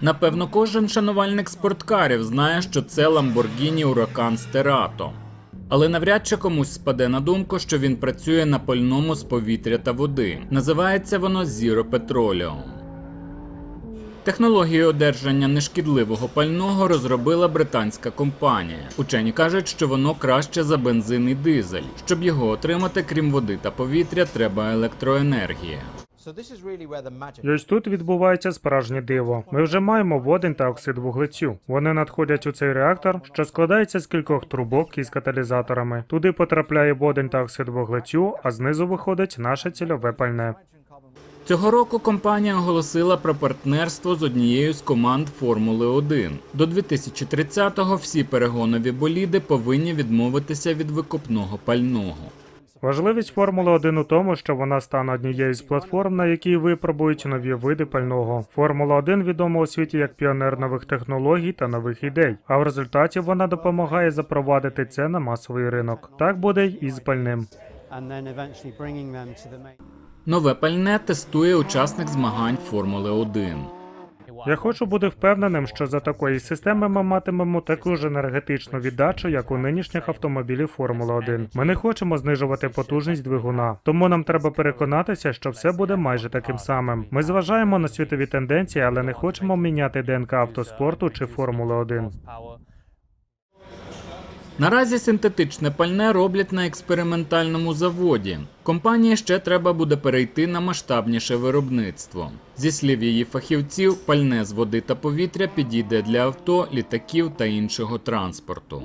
Напевно, кожен шанувальник спорткарів знає, що це Lamborghini Huracan Sterato. Але навряд чи комусь спаде на думку, що він працює на пальному з повітря та води. Називається воно Zero Petroleum. Технологію одержання нешкідливого пального розробила британська компанія. Учені кажуть, що воно краще за бензин і дизель. Щоб його отримати, крім води та повітря, треба електроенергія. І ось тут відбувається справжнє диво. Ми вже маємо водень та оксид вуглецю. Вони надходять у цей реактор, що складається з кількох трубок із каталізаторами. Туди потрапляє водень та оксид вуглецю, а знизу виходить наше цільове пальне. Цього року компанія оголосила про партнерство з однією з команд Формули 1. До 2030-го всі перегонові боліди повинні відмовитися від викопного пального. Важливість Формули 1 у тому, що вона стане однією з платформ, на якій випробують нові види пального. Формула 1 відома у світі як піонер нових технологій та нових ідей. А в результаті вона допомагає запровадити це на масовий ринок. Так буде й із пальним. Нове пальне тестує учасник змагань Формули 1. Я хочу бути впевненим, що за такої системи ми матимемо таку ж енергетичну віддачу, як у нинішніх автомобілів Формула 1. Ми не хочемо знижувати потужність двигуна, тому нам треба переконатися, що все буде майже таким самим. Ми зважаємо на світові тенденції, але не хочемо міняти ДНК автоспорту чи Формули 1. Наразі синтетичне пальне роблять на експериментальному заводі. Компанії ще треба буде перейти на масштабніше виробництво. Зі слів її фахівців, пальне з води та повітря підійде для авто, літаків та іншого транспорту.